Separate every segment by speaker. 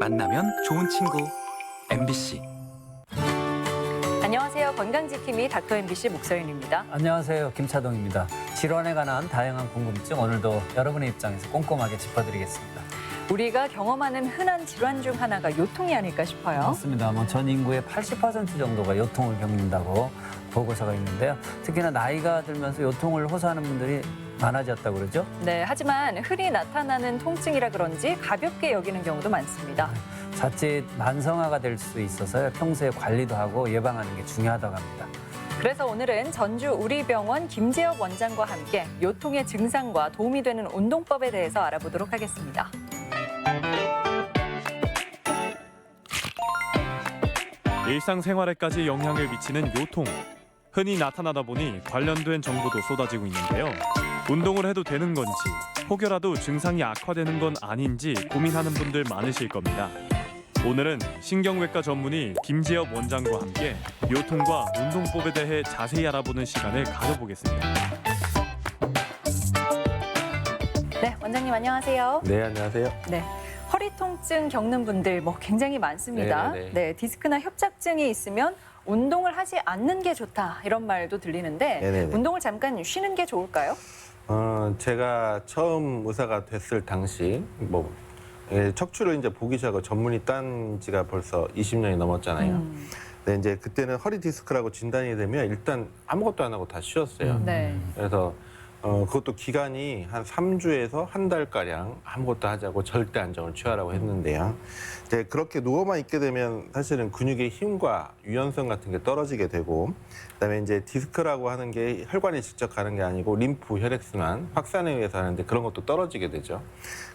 Speaker 1: 만나면 좋은 친구 MBC
Speaker 2: 안녕하세요. 건강지킴이 닥터 MBC 목서윤입니다.
Speaker 3: 안녕하세요. 김차동입니다. 질환에 관한 다양한 궁금증 오늘도 여러분의 입장에서 꼼꼼하게 짚어드리겠습니다.
Speaker 2: 우리가 경험하는 흔한 질환 중 하나가 요통이 아닐까 싶어요.
Speaker 3: 맞습니다. 뭐 전 인구의 80% 정도가 요통을 겪는다고 보고서가 있는데요. 특히나 나이가 들면서 요통을 호소하는 분들이 많아졌다고 그러죠.
Speaker 2: 네, 하지만 흔히 나타나는 통증이라 그런지 가볍게 여기는 경우도 많습니다.
Speaker 3: 자칫 만성화가 될 수 있어서 평소에 관리도 하고 예방하는 게 중요하다고 합니다.
Speaker 2: 그래서 오늘은 전주 우리병원 김재엽 원장과 함께 요통의 증상과 도움이 되는 운동법에 대해서 알아보도록 하겠습니다.
Speaker 4: 일상생활에까지 영향을 미치는 요통. 흔히 나타나다 보니 관련된 정보도 쏟아지고 있는데요. 운동을 해도 되는 건지 혹여라도 증상이 악화되는 건 아닌지 고민하는 분들 많으실 겁니다. 오늘은 신경외과 전문의 김재엽 원장과 함께 요통과 운동법에 대해 자세히 알아보는 시간을 가져보겠습니다.
Speaker 2: 네, 원장님 안녕하세요.
Speaker 5: 네, 안녕하세요.
Speaker 2: 네. 허리 통증 겪는 분들 뭐 굉장히 많습니다.
Speaker 5: 네네네.
Speaker 2: 네, 디스크나 협착증이 있으면 운동을 하지 않는 게 좋다 이런 말도 들리는데
Speaker 5: 네네네.
Speaker 2: 운동을 잠깐 쉬는 게 좋을까요?
Speaker 5: 어, 제가 처음 의사가 됐을 당시 뭐 예, 척추를 이제 보기 시작하고 전문의 딴 지가 벌써 20년이 넘었잖아요.
Speaker 2: 음,
Speaker 5: 근데 이제 그때는 허리 디스크라고 진단이 되면 일단 아무것도 안 하고 다 쉬었어요.
Speaker 2: 네.
Speaker 5: 그래서 어, 그것도 기간이 한 3주에서 한 달가량 아무것도 하지 않고 절대 안정을 취하라고 했는데요. 이제 그렇게 누워만 있게 되면 사실은 근육의 힘과 유연성 같은 게 떨어지게 되고 그다음에 이제 디스크라고 하는 게 혈관이 직접 가는 게 아니고 림프, 혈액순환, 확산에 의해서 하는데 그런 것도 떨어지게 되죠.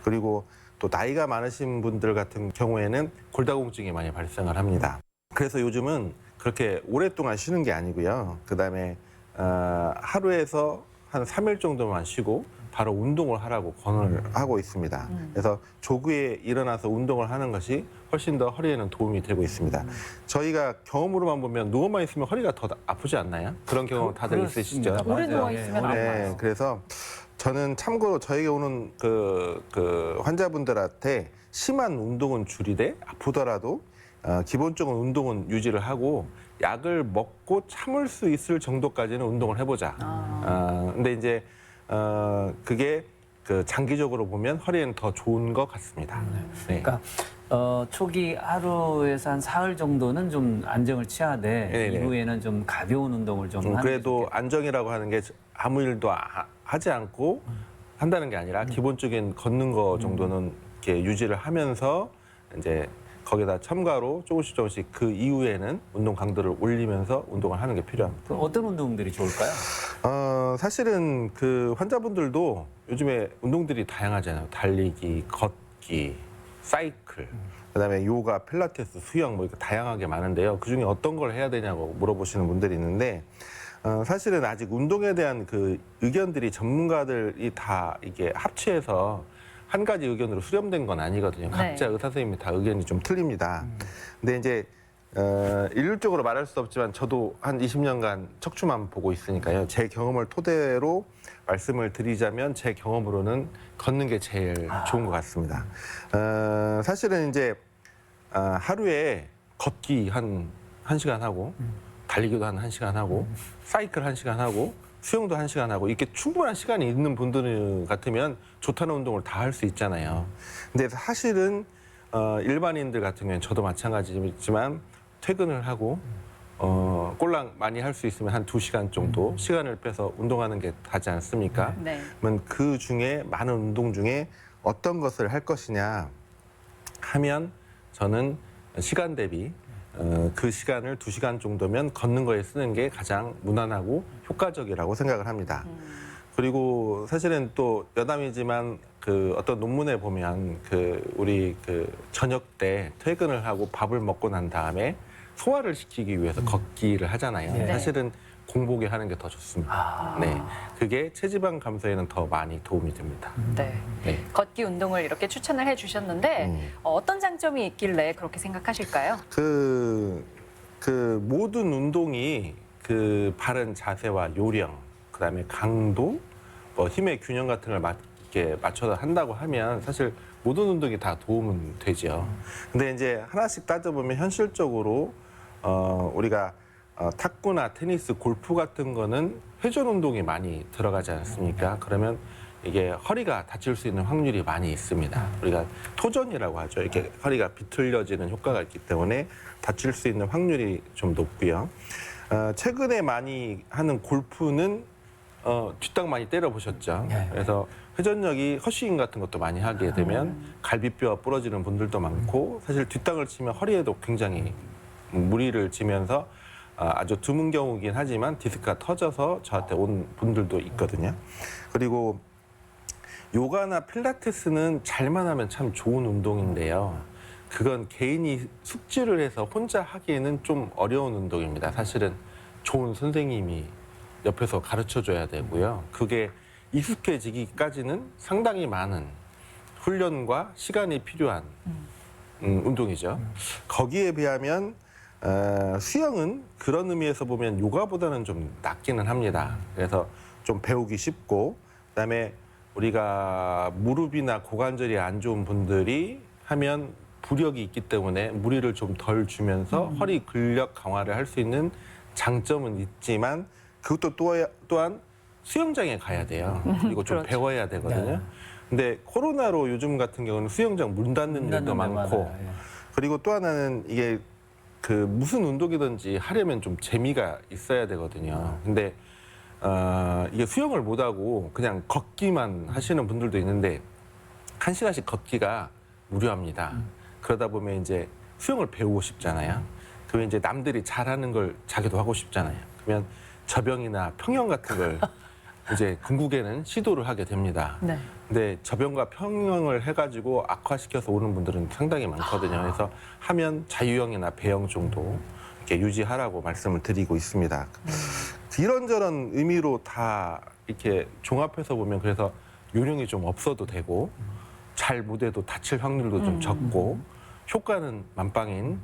Speaker 5: 그리고 또 나이가 많으신 분들 같은 경우에는 골다공증이 많이 발생을 합니다. 그래서 요즘은 그렇게 오랫동안 쉬는 게 아니고요. 그다음에 어, 하루에서 한 3일 정도만 쉬고 바로 운동을 하라고 권을 하고 있습니다. 그래서 조기에 일어나서 운동을 하는 것이 훨씬 더 허리에는 도움이 되고 있습니다. 저희가 경험으로만 보면 누워만 있으면 허리가 더 아프지 않나요? 그런 경험 다들 있으시죠?
Speaker 3: 그렇습니다.
Speaker 2: 오래
Speaker 3: 맞아요.
Speaker 2: 누워
Speaker 3: 예,
Speaker 2: 있으면
Speaker 3: 오래
Speaker 2: 아파요.
Speaker 5: 네, 그래서 저는 참고로 저에게 오는 그, 그 환자분들한테 심한 운동은 줄이되 아프더라도 어, 기본적인 운동은 유지를 하고 약을 먹고 참을 수 있을 정도까지는 운동을 해보자.
Speaker 2: 아.
Speaker 5: 어, 근데 이제 어, 그게 그 장기적으로 보면 허리에는 더 좋은 것 같습니다. 네.
Speaker 3: 그러니까 어, 초기 하루에서 한 사흘 정도는 좀 안정을 취하되
Speaker 5: 네네.
Speaker 3: 이후에는 좀 가벼운 운동을 좀
Speaker 5: 음,
Speaker 3: 하는
Speaker 5: 그래도 안정이라고 하는 게 아무 일도 아- 하지 않고 한다는 게 아니라 기본적인 걷는 거 정도는 이렇게 유지를 하면서 이제 거기다 첨가로 조금씩 조금씩 그 이후에는 운동 강도를 올리면서 운동을 하는 게 필요합니다.
Speaker 3: 그 어떤 운동들이 좋을까요?
Speaker 5: 어, 사실은 그 환자분들도 요즘에 운동들이 다양하잖아요. 달리기, 걷기, 사이클, 그다음에 요가, 필라테스, 수영 뭐 이렇게 다양하게 많은데요. 그 중에 어떤 걸 해야 되냐고 물어보시는 분들이 있는데 어, 사실은 아직 운동에 대한 그 의견들이 전문가들이 다 이게 합치해서 한 가지 의견으로 수렴된 건 아니거든요. 각자 의사 선생님이 다 의견이 좀 틀립니다. 근데 이제 어, 일률적으로 말할 수 없지만 저도 한 20년간 척추만 보고 있으니까요. 제 경험을 토대로 말씀을 드리자면 제 경험으로는 걷는 게 제일 좋은 것 같습니다. 어, 사실은 이제 아, 하루에 걷기 한, 한 시간 하고 달리기도 한 1시간 하고 사이클 1시간 하고 수영도 1시간 하고 이렇게 충분한 시간이 있는 분들 같으면 좋다는 운동을 다 할 수 있잖아요. 근데 사실은 어, 일반인들 같은 경우는 저도 마찬가지지만 퇴근을 하고 어, 꼴랑 많이 할 수 있으면 한 2시간 정도 시간을 빼서 운동하는 게 다지 않습니까?
Speaker 2: 네.
Speaker 5: 그러면 그 중에 많은 운동 중에 어떤 것을 할 것이냐 하면 저는 시간 대비 어, 그 시간을 두 시간 정도면 걷는 거에 쓰는 게 가장 무난하고 효과적이라고 생각을 합니다. 그리고 사실은 또 여담이지만 그 어떤 논문에 보면 그 우리 그 저녁 때 퇴근을 하고 밥을 먹고 난 다음에 소화를 시키기 위해서 걷기를 하잖아요.
Speaker 3: 네.
Speaker 5: 사실은 공복에 하는 게 더 좋습니다.
Speaker 3: 아.
Speaker 5: 네, 그게 체지방 감소에는 더 많이 도움이 됩니다.
Speaker 2: 네.
Speaker 5: 네.
Speaker 2: 걷기 운동을 이렇게 추천을 해주셨는데
Speaker 5: 음.
Speaker 2: 어, 어떤 장점이 있길래 그렇게 생각하실까요?
Speaker 5: 그, 그 모든 운동이 그 바른 자세와 요령, 그다음에 강도, 뭐 힘의 균형 같은 걸 맞, 이렇게 맞춰서 한다고 하면 사실 모든 운동이 다 도움은 되죠. 근데 이제 하나씩 따져보면 현실적으로 어, 우리가 어, 탁구나 테니스, 골프 같은 거는 회전 운동이 많이 들어가지 않습니까? 그러면 이게 허리가 다칠 수 있는 확률이 많이 있습니다. 우리가 토전이라고 하죠. 이렇게 허리가 비틀려지는 효과가 있기 때문에 다칠 수 있는 확률이 좀 높고요. 어, 최근에 많이 하는 골프는 어, 뒷땅 많이 때려보셨죠.
Speaker 3: 네.
Speaker 5: 그래서 회전력이 허쉬ing 같은 것도 많이 하게 되면 갈비뼈가 부러지는 분들도 많고 사실 뒷땅을 치면 허리에도 굉장히 무리를 지면서 아, 아주 드문 경우긴 하지만 디스크가 터져서 저한테 온 분들도 있거든요. 그리고 요가나 필라테스는 잘만 하면 참 좋은 운동인데요. 그건 개인이 숙지를 해서 혼자 하기에는 좀 어려운 운동입니다. 사실은 좋은 선생님이 옆에서 가르쳐 줘야 되고요. 그게 익숙해지기까지는 상당히 많은 훈련과 시간이 필요한 음, 운동이죠. 거기에 비하면 어, 수영은 그런 의미에서 보면 요가보다는 좀 낫기는 합니다. 그래서 좀 배우기 쉽고 그다음에 우리가 무릎이나 고관절이 안 좋은 분들이 하면 부력이 있기 때문에 무리를 좀 덜 주면서 허리 근력 강화를 할 수 있는 장점은 있지만 그것도 또, 또한 수영장에 가야 돼요. 그리고 좀
Speaker 2: 그렇죠.
Speaker 5: 배워야 되거든요.
Speaker 3: 네.
Speaker 5: 근데 코로나로 요즘 같은 경우는 수영장 문 닫는 일도 많고.
Speaker 3: 예.
Speaker 5: 그리고 또 하나는 이게 그 무슨 운동이든지 하려면 좀 재미가 있어야 되거든요. 근데 어, 이게 수영을 못 하고 그냥 걷기만 하시는 분들도 있는데 한 시간씩 걷기가 무료합니다. 그러다 보면 이제 수영을 배우고 싶잖아요. 그러면 이제 남들이 잘하는 걸 자기도 하고 싶잖아요. 그러면 저병이나 평영 같은 걸 이제 궁극에는 시도를 하게 됩니다.
Speaker 2: 네.
Speaker 5: 근데 저병과 평형을 해가지고 악화시켜서 오는 분들은 상당히 많거든요. 그래서 하면 자유형이나 배영 정도 이렇게 유지하라고 말씀을 드리고 있습니다. 이런저런 의미로 다 이렇게 종합해서 보면 그래서 요령이 좀 없어도 되고 잘 못해도 다칠 확률도 좀 적고 효과는 만빵인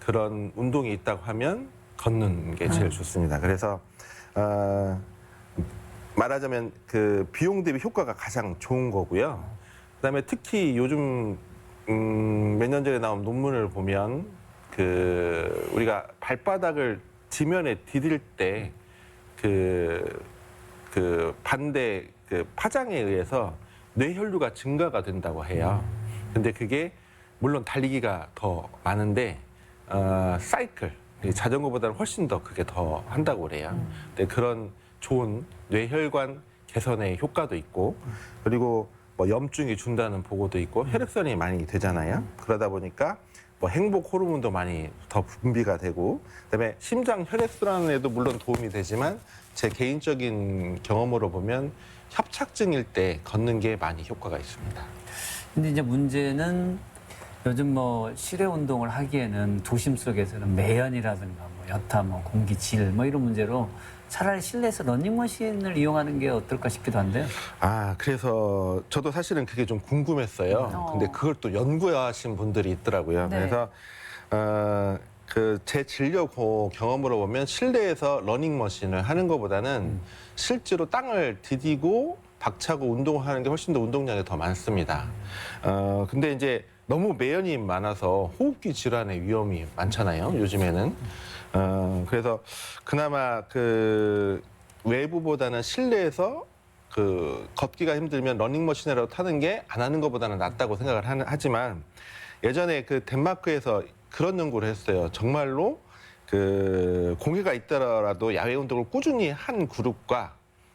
Speaker 5: 그런 운동이 있다고 하면 걷는 게 제일 좋습니다. 그래서 어, 말하자면 그 비용 대비 효과가 가장 좋은 거고요. 그다음에 특히 요즘 음, 몇 년 전에 나온 논문을 보면 그 우리가 발바닥을 지면에 디딜 때 그 그 반대 그 파장에 의해서 뇌혈류가 증가가 된다고 해요. 근데 그게 물론 달리기가 더 많은데 어, 사이클 이 자전거보다는 훨씬 더 그게 더 한다고 그래요. 근데 그런 좋은 뇌혈관 개선의 효과도 있고 그리고 뭐 염증이 준다는 보고도 있고 혈액순이 많이 되잖아요. 그러다 보니까 뭐 행복 호르몬도 많이 더 분비가 되고 그다음에 심장 혈액순환에도 물론 도움이 되지만 제 개인적인 경험으로 보면 협착증일 때 걷는 게 많이 효과가 있습니다.
Speaker 3: 근데 이제 문제는 요즘 뭐 실외 운동을 하기에는 도심 속에서는 매연이라든가 뭐 여타, 뭐 공기 질 뭐 이런 문제로 차라리 실내에서 러닝머신을 이용하는 게 어떨까 싶기도 한데요.
Speaker 5: 아, 그래서 저도 사실은 그게 좀 궁금했어요.
Speaker 2: 어.
Speaker 5: 근데 그걸 또 연구하신 분들이 있더라고요.
Speaker 2: 네.
Speaker 5: 그래서 어, 그 제 진료 고- 경험으로 보면 실내에서 러닝머신을 하는 것보다는 실제로 땅을 디디고 박차고 운동하는 게 훨씬 더 운동량이 더 많습니다. 어, 근데 이제 너무 매연이 많아서 호흡기 질환의 위험이 많잖아요. 요즘에는. 어, 그래서 그나마 그 외부보다는 실내에서 그 걷기가 힘들면 러닝머신이라도 타는 게 안 하는 것보다는 낫다고 생각을 하는, 하지만 예전에 그 덴마크에서 그런 연구를 했어요. 정말로 그 공해가 있더라도 야외 운동을 꾸준히 한 그룹과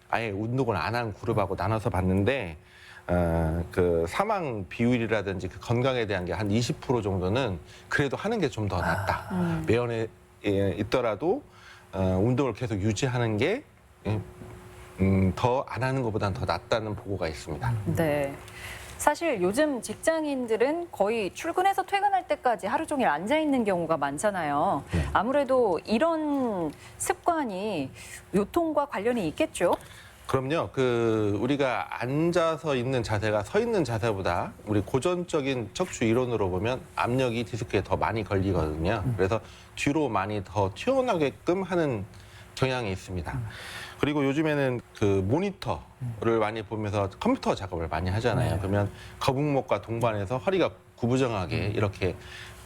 Speaker 5: 아예 운동을 안 한 그룹하고 나눠서 봤는데 어, 그 사망 비율이라든지 그 건강에 대한 게 한 20% 정도는 그래도 하는 게 좀 더 낫다.
Speaker 2: 음.
Speaker 5: 매연에 예, 있더라도 어, 운동을 계속 유지하는 게 음, 더 안 하는 것보다는 더 낫다는 보고가 있습니다.
Speaker 2: 네. 사실 요즘 직장인들은 거의 출근해서 퇴근할 때까지 하루 종일 앉아 있는 경우가 많잖아요.
Speaker 5: 네.
Speaker 2: 아무래도 이런 습관이 요통과 관련이 있겠죠.
Speaker 5: 그럼요. 그 우리가 앉아서 있는 자세가 서 있는 자세보다 우리 고전적인 척추 이론으로 보면 압력이 디스크에 더 많이 걸리거든요. 그래서 뒤로 많이 더 튀어나오게끔 하는 경향이 있습니다. 그리고 요즘에는 그 모니터를 많이 보면서 컴퓨터 작업을 많이 하잖아요.
Speaker 3: 네.
Speaker 5: 그러면 거북목과 동반해서 허리가 구부정하게 이렇게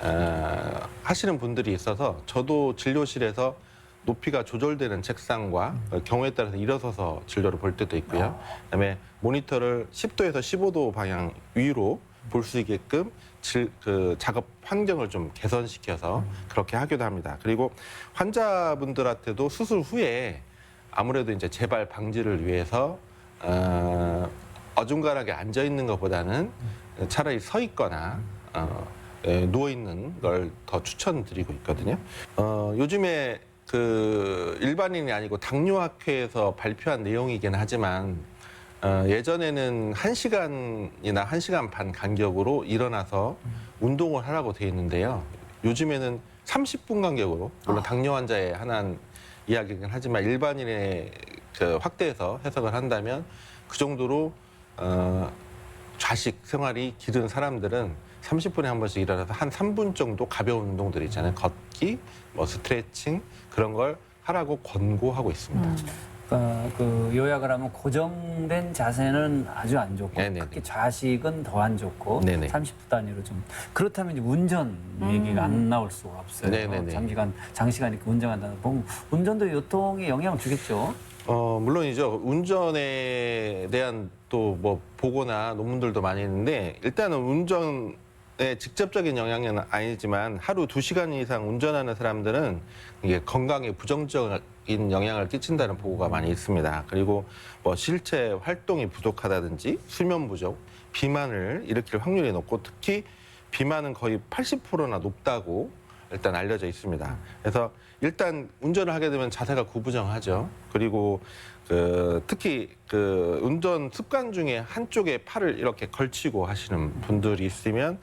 Speaker 5: 어, 하시는 분들이 있어서 저도 진료실에서 높이가 조절되는 책상과 어, 경우에 따라서 일어서서 진료를 볼 때도 있고요. 그다음에 모니터를 10도에서 15도 방향 위로 볼 수 있게끔 질, 그 작업 환경을 좀 개선시켜서 그렇게 하기도 합니다. 그리고 환자분들한테도 수술 후에 아무래도 이제 재발 방지를 위해서 어, 어중간하게 앉아 있는 것보다는 차라리 서 있거나 어, 예, 누워 있는 걸 더 추천드리고 있거든요. 어, 요즘에 그 일반인이 아니고 당뇨학회에서 발표한 내용이긴 하지만 어, 예전에는 한시간이나한시간반 간격으로 일어나서 운동을 하라고 돼 있는데요. 요즘에는 30분 간격으로 물론 당뇨 환자의 하나는 이야기긴 하지만 일반인의 그 확대해서 해석을 한다면 그 정도로 어, 좌식 생활이 길은 사람들은 30분에 한 번씩 일어나서 한 3분 정도 가벼운 운동들 있잖아요. 걷기, 뭐 스트레칭 그런 걸 하라고 권고하고 있습니다.
Speaker 3: 그러니까 그 요약을 하면 고정된 자세는 아주 안 좋고
Speaker 5: 네네네.
Speaker 3: 특히 좌식은 더 안 좋고
Speaker 5: 네네.
Speaker 3: 30분 단위로 좀 그렇다면 이제 운전 얘기가 안 나올 수가 없어요.
Speaker 5: 네네네.
Speaker 3: 장기간 장시간 이렇게 운전한다 보면 운전도 요통에 영향을 주겠죠.
Speaker 5: 어, 물론이죠. 운전에 대한 또 뭐 보고나 논문들도 많이 있는데 일단은 운전 에 직접적인 영향은 아니지만 하루 두시간 이상 운전하는 사람들은 이게 건강에 부정적인 영향을 끼친다는 보고가 많이 있습니다. 그리고 뭐 실체 활동이 부족하다든지 수면 부족, 비만을 일으킬 확률이 높고 특히 비만은 거의 80%나 높다고 일단 알려져 있습니다. 그래서 일단 운전을 하게 되면 자세가 구부정하죠. 그리고 그 특히 그 운전 습관 중에 한쪽에 팔을 이렇게 걸치고 하시는 분들이 있으면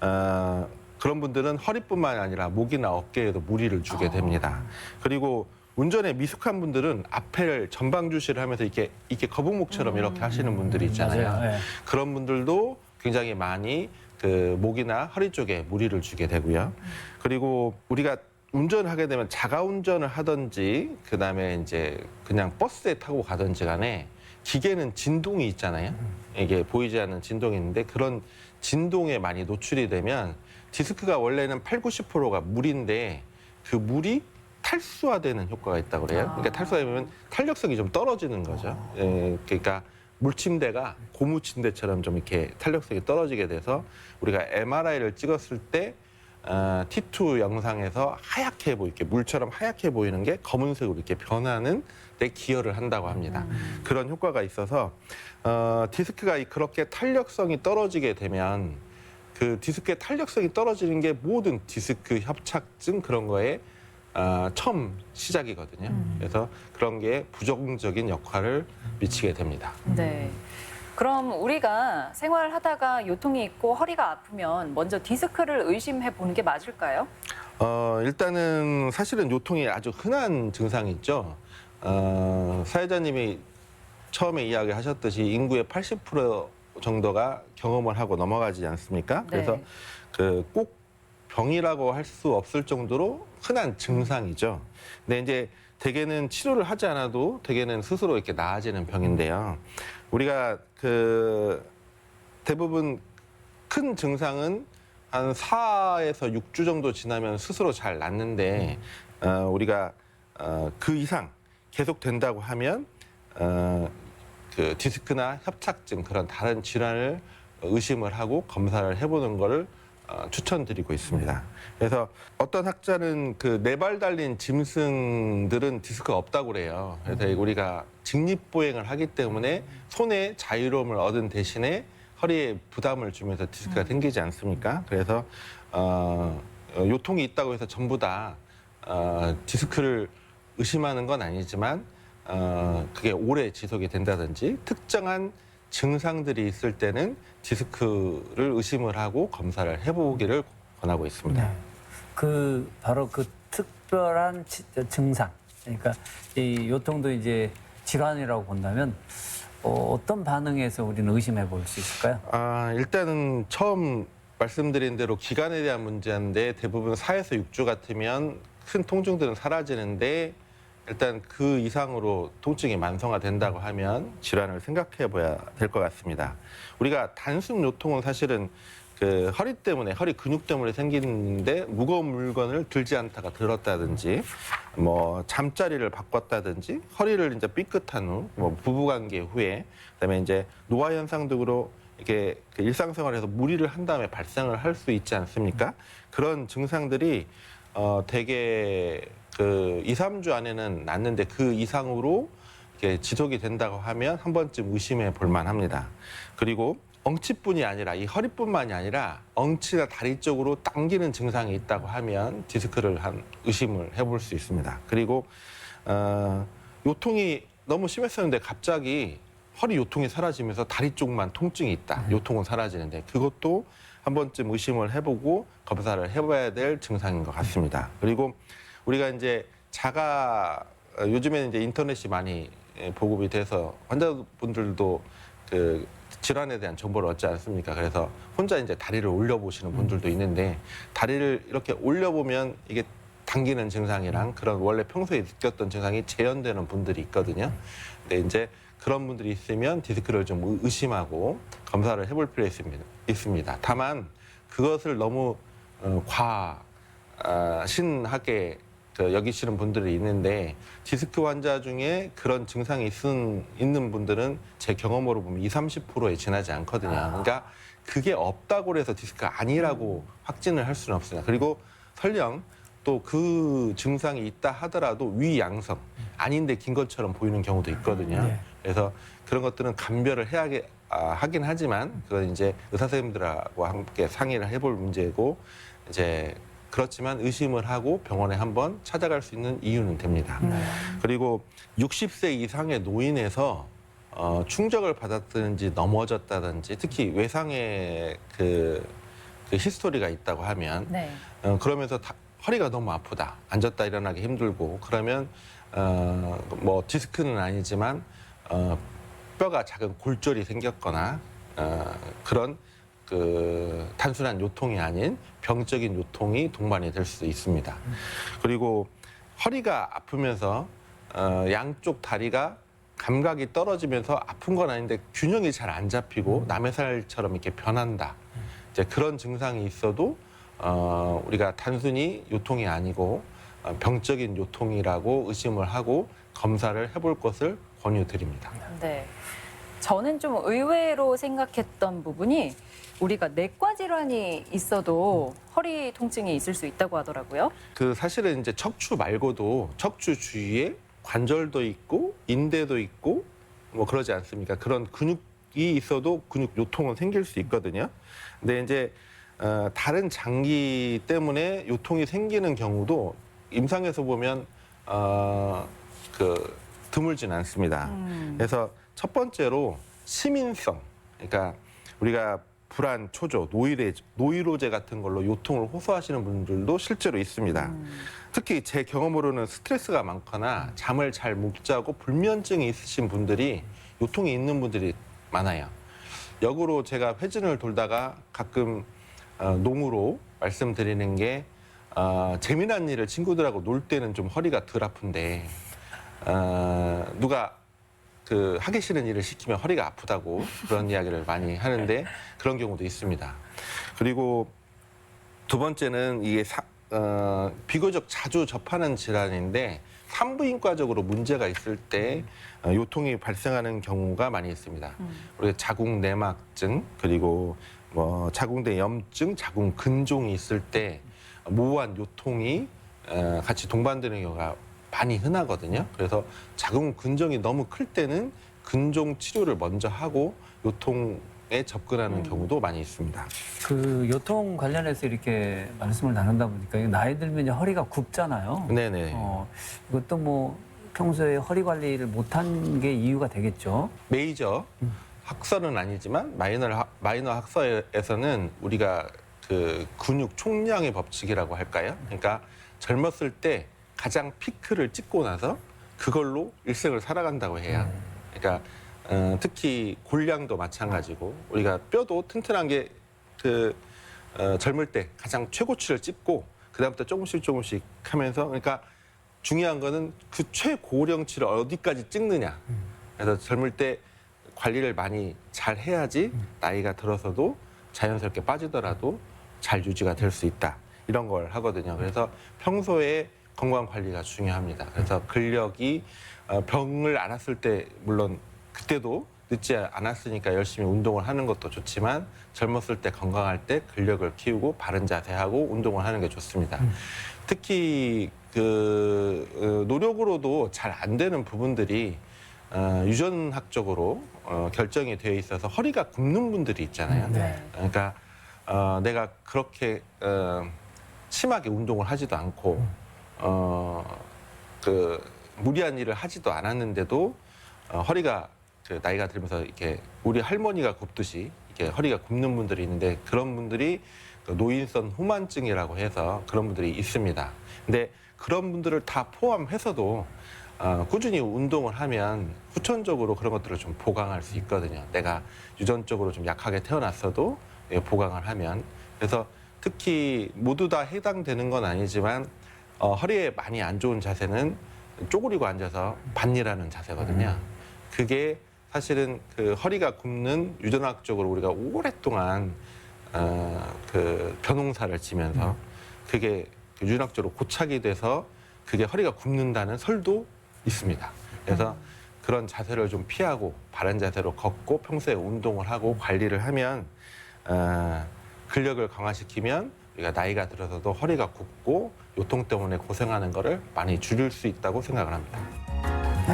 Speaker 5: 어, 그런 분들은 허리뿐만 아니라 목이나 어깨에도 무리를 주게 됩니다. 그리고 운전에 미숙한 분들은 앞을 전방 주시를 하면서 이렇게 이렇게 거북목처럼 이렇게 하시는 분들이 있잖아요.
Speaker 3: 맞아요. 예.
Speaker 5: 그런 분들도 굉장히 많이 그 목이나 허리 쪽에 무리를 주게 되고요. 그리고 우리가 운전을 하게 되면 자가 운전을 하든지 그다음에 이제 그냥 버스에 타고 가든지 간에 기계는 진동이 있잖아요. 이게 보이지 않는 진동이 있는데 그런 진동에 많이 노출이 되면 디스크가 원래는 8, 90%가 물인데 그 물이 탈수화되는 효과가 있다고 그래요. 그러니까 탈수화되면 탄력성이 좀 떨어지는 거죠. 예, 그러니까 물침대가 고무 침대처럼 좀 이렇게 탄력성이 떨어지게 돼서 우리가 MRI를 찍었을 때 어, T2 영상에서 하얗게 보이게 물처럼 하얗게 보이는 게 검은색으로 이렇게 변하는 데 기여를 한다고 합니다. 그런 효과가 있어서 어, 디스크가 이- 그렇게 탄력성이 떨어지게 되면 그 디스크의 탄력성이 떨어지는 게 모든 디스크 협착증 그런 거에 어, 처음 시작이거든요. 그래서 그런 게 부정적인 역할을 미치게 됩니다.
Speaker 2: 네. 그럼 우리가 생활하다가 요통이 있고 허리가 아프면 먼저 디스크를 의심해 보는 게 맞을까요?
Speaker 5: 어, 일단은 사실은 요통이 아주 흔한 증상이 있죠. 어, 사회자님이 처음에 이야기하셨듯이 인구의 80% 정도가 경험을 하고 넘어가지 않습니까? 그래서
Speaker 2: 네.
Speaker 5: 그꼭 병이라고 할 수 없을 정도로 흔한 증상이죠. 근데 이제 대개는 치료를 하지 않아도 대개는 스스로 이렇게 나아지는 병인데요. 우리가 그 대부분 큰 증상은 한 4에서 6주 정도 지나면 스스로 잘 낫는데 어, 우리가 어, 그 이상 계속 된다고 하면 어, 그 디스크나 협착증 그런 다른 질환을 의심을 하고 검사를 해보는 거를 어, 추천드리고 있습니다. 그래서 어떤 학자는 그 네 발 달린 짐승들은 디스크가 없다고 그래요. 그래서 우리가 직립보행을 하기 때문에 손에 자유로움을 얻은 대신에 허리에 부담을 주면서 디스크가 생기지 않습니까? 그래서 어, 어, 요통이 있다고 해서 전부 다 어, 디스크를 의심하는 건 아니지만 어, 그게 오래 지속이 된다든지 특정한 증상들이 있을 때는 디스크를 의심을 하고 검사를 해보기를 권하고 있습니다.
Speaker 3: 네. 그 바로 그 특별한 치- 증상. 그러니까 이 요통도 이제 질환이라고 본다면 어, 어떤 반응에서 우리는 의심해 볼 수 있을까요?
Speaker 5: 아, 일단은 처음 말씀드린 대로 기간에 대한 문제인데 대부분 4에서 6주 같으면 큰 통증들은 사라지는데 일단 그 이상으로 통증이 만성화된다고 하면 질환을 생각해 봐야 될 것 같습니다. 우리가 단순 요통은 사실은 그 허리 때문에 허리 근육 때문에 생기는데 무거운 물건을 들지 않다가 들었다든지 뭐 잠자리를 바꿨다든지 허리를 이제 삐끗한 후 뭐 부부관계 후에 그다음에 이제 노화 현상 등으로 이렇게 그 일상생활에서 무리를 한 다음에 발생을 할 수 있지 않습니까? 그런 증상들이 어 되게 그 2, 3주 안에는 낫는데 그 이상으로 지속이 된다고 하면 한 번쯤 의심해 볼 만합니다. 그리고 엉치뿐이 아니라 이 허리뿐만이 아니라 엉치나 다리 쪽으로 당기는 증상이 있다고 하면 디스크를 한 의심을 해볼 수 있습니다. 그리고 어, 요통이 너무 심했었는데 갑자기 허리 요통이 사라지면서 다리 쪽만 통증이 있다. 요통은 사라지는데 그것도 한 번쯤 의심을 해보고 검사를 해봐야 될 증상인 것 같습니다. 그리고 우리가 이제 자가 어, 요즘에는 이제 인터넷이 많이 예, 보급이 돼서 환자분들도 그 질환에 대한 정보를 얻지 않습니까? 그래서 혼자 이제 다리를 올려보시는 분들도 있는데 다리를 이렇게 올려보면 이게 당기는 증상이랑 그런 원래 평소에 느꼈던 증상이 재현되는 분들이 있거든요. 근데 이제 그런 분들이 있으면 디스크를 좀 의- 의심하고 검사를 해볼 필요 있습니다. 있습니다. 다만 그것을 너무 어, 과신하게 그 여기시는 분들이 있는데 디스크 환자 중에 그런 증상이 있은, 있는 분들은 제 경험으로 보면 20, 30%에 지나지 않거든요. 그러니까 그게 없다고 해서 디스크가 아니라고 확진을 할 수는 없습니다. 그리고 설령 또 그 증상이 있다 하더라도 위양성 아닌데 긴 것처럼 보이는 경우도 있거든요.
Speaker 3: 네.
Speaker 5: 그래서 그런 것들은 감별을 해야 게- 아, 하긴 하지만 그건 이제 의사 선생님들하고 함께 상의를 해볼 문제고 이제 그렇지만 의심을 하고 병원에 한번 찾아갈 수 있는 이유는 됩니다. 그리고 60세 이상의 노인에서 어, 충격을 받았든지 넘어졌다든지 특히 외상의 그, 그 히스토리가 있다고 하면
Speaker 2: 네.
Speaker 5: 어, 그러면서 다- 허리가 너무 아프다. 앉았다 일어나기 힘들고 그러면 어, 뭐 디스크는 아니지만 어, 뼈가 작은 골절이 생겼거나 어, 그런 그 단순한 요통이 아닌 병적인 요통이 동반이 될 수 있습니다. 그리고 허리가 아프면서 어, 양쪽 다리가 감각이 떨어지면서 아픈 건 아닌데 균형이 잘 안 잡히고 남의 살처럼 이렇게 변한다. 이제 그런 증상이 있어도 어, 우리가 단순히 요통이 아니고 어, 병적인 요통이라고 의심을 하고 검사를 해볼 것을 권유드립니다.
Speaker 2: 네. 저는 좀 의외로 생각했던 부분이 우리가 내과 질환이 있어도 허리 통증이 있을 수 있다고 하더라고요.
Speaker 5: 그 사실은 이제 척추 말고도 척추 주위에 관절도 있고 인대도 있고 뭐 그러지 않습니까? 그런 근육이 있어도 근육 요통은 생길 수 있거든요. 근데 이제 어, 다른 장기 때문에 요통이 생기는 경우도 임상에서 보면 어, 그 드물진 않습니다.
Speaker 2: 음.
Speaker 5: 그래서 첫 번째로 시민성, 그러니까 우리가 불안, 초조, 노이레, 노이로제 같은 걸로 요통을 호소하시는 분들도 실제로 있습니다. 특히 제 경험으로는 스트레스가 많거나 잠을 잘 못 자고 불면증이 있으신 분들이 요통이 있는 분들이 많아요. 역으로 제가 회진을 돌다가 가끔 어, 농으로 말씀드리는 게 어, 재미난 일을 친구들하고 놀 때는 좀 허리가 덜 아픈데 어, 누가 그 하기 싫은 일을 시키면 허리가 아프다고 그런 이야기를 많이 하는데 그런 경우도 있습니다. 그리고 두 번째는 이게 사- 어, 비교적 자주 접하는 질환인데 산부인과적으로 문제가 있을 때 어, 요통이 발생하는 경우가 많이 있습니다. 우리가 자궁 내막증 그리고 뭐 자궁대 염증, 자궁 근종이 있을 때 모호한 요통이 어, 같이 동반되는 경우가 많이 흔하거든요. 그래서 자궁 근종이 너무 클 때는 근종 치료를 먼저 하고 요통에 접근하는 경우도 많이 있습니다.
Speaker 3: 그 요통 관련해서 이렇게 말씀을 나눈다 보니까 이게 나이 들면 이제 허리가 굽잖아요.
Speaker 5: 네네.
Speaker 3: 어, 이것도 뭐 평소에 허리 관리를 못한 게 이유가 되겠죠.
Speaker 5: 메이저 학설은 아니지만 마이너 학- 마이너 학설에서는 우리가 그 근육 총량의 법칙이라고 할까요? 그러니까 젊었을 때 가장 피크를 찍고 나서 그걸로 일생을 살아간다고 해요. 그러니까 어, 특히 골량도 마찬가지고 우리가 뼈도 튼튼한 게그 어, 젊을 때 가장 최고치를 찍고 그다음부터 조금씩 조금씩 하면서 그러니까 중요한 거는 그 최고령치를 어디까지 찍느냐. 그래서 젊을 때 관리를 많이 잘 해야지 나이가 들어서도 자연스럽게 빠지더라도 잘 유지가 될 수 있다. 이런 걸 하거든요. 그래서 평소에 건강 관리가 중요합니다. 그래서 근력이 어, 병을 앓았을 때 물론 그때도 늦지 않았으니까 열심히 운동을 하는 것도 좋지만 젊었을 때 건강할 때 근력을 키우고 바른 자세하고 운동을 하는 게 좋습니다. 특히 그 어, 노력으로도 잘 안 되는 부분들이 어, 유전학적으로 어, 결정이 되어 있어서 허리가 굽는 분들이 있잖아요.
Speaker 2: 네.
Speaker 5: 그러니까 어, 내가 그렇게 어, 심하게 운동을 하지도 않고 어, 그 무리한 일을 하지도 않았는데도 어, 허리가 그 나이가 들면서 이렇게 우리 할머니가 굽듯이 이렇게 허리가 굽는 분들이 있는데 그런 분들이 그 노인성 후만증이라고 해서 그런 분들이 있습니다. 근데 그런 분들을 다 포함해서도 어, 꾸준히 운동을 하면 후천적으로 그런 것들을 좀 보강할 수 있거든요. 내가 유전적으로 좀 약하게 태어났어도 예, 보강을 하면 그래서 특히 모두 다 해당되는 건 아니지만 어, 허리에 많이 안 좋은 자세는 쪼그리고 앉아서 반일하는 자세거든요. 그게 사실은 그 허리가 굽는 유전학적으로 우리가 오랫동안 어, 그 변홍사를 지면서 그게 그 유전학적으로 고착이 돼서 그게 허리가 굽는다는 설도 있습니다. 그래서 그런 자세를 좀 피하고 바른 자세로 걷고 평소에 운동을 하고 관리를 하면 어, 근력을 강화시키면 우리가 나이가 들어서도 허리가 굽고 요통 때문에 고생하는 거를 많이 줄일 수 있다고 생각을 합니다.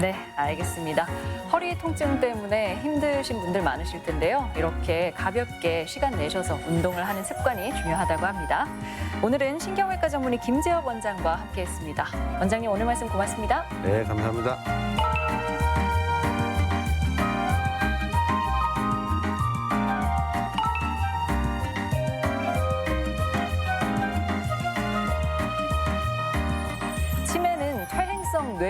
Speaker 2: 네, 알겠습니다. 허리 통증 때문에 힘드신 분들 많으실 텐데요. 이렇게 가볍게 시간 내셔서 운동을 하는 습관이 중요하다고 합니다. 오늘은 신경외과 전문의 김재혁 원장과 함께했습니다. 원장님 오늘 말씀 고맙습니다.
Speaker 5: 네, 감사합니다.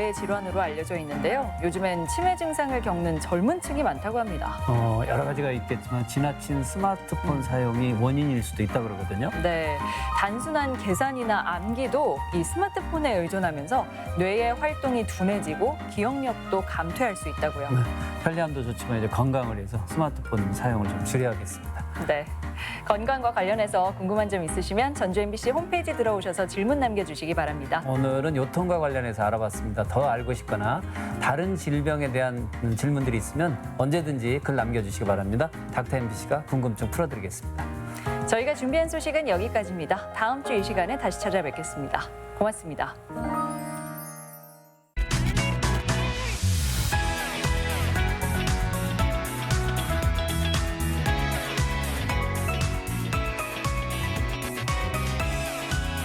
Speaker 2: 퇴행성 뇌 질환으로 알려져 있는데요. 요즘엔 치매 증상을 겪는 젊은 층이 많다고 합니다.
Speaker 3: 어, 여러 가지가 있겠지만 지나친 스마트폰 사용이 원인일 수도 있다 그러거든요.
Speaker 2: 네, 단순한 계산이나 암기도 이 스마트폰에 의존하면서 뇌의 활동이 둔해지고 기억력도 감퇴할 수 있다고요.
Speaker 3: 편리함도 좋지만 이제 건강을 위해서 스마트폰 사용을 좀 줄여야겠습니다.
Speaker 2: 네. 건강과 관련해서 궁금한 점 있으시면 전주 MBC 홈페이지 들어오셔서 질문 남겨주시기 바랍니다.
Speaker 3: 오늘은 요통과 관련해서 알아봤습니다. 더 알고 싶거나 다른 질병에 대한 질문들이 있으면 언제든지 글 남겨주시기 바랍니다. 닥터 MBC가 궁금증 풀어드리겠습니다.
Speaker 2: 저희가 준비한 소식은 여기까지입니다. 다음 주 이 시간에 다시 찾아뵙겠습니다. 고맙습니다.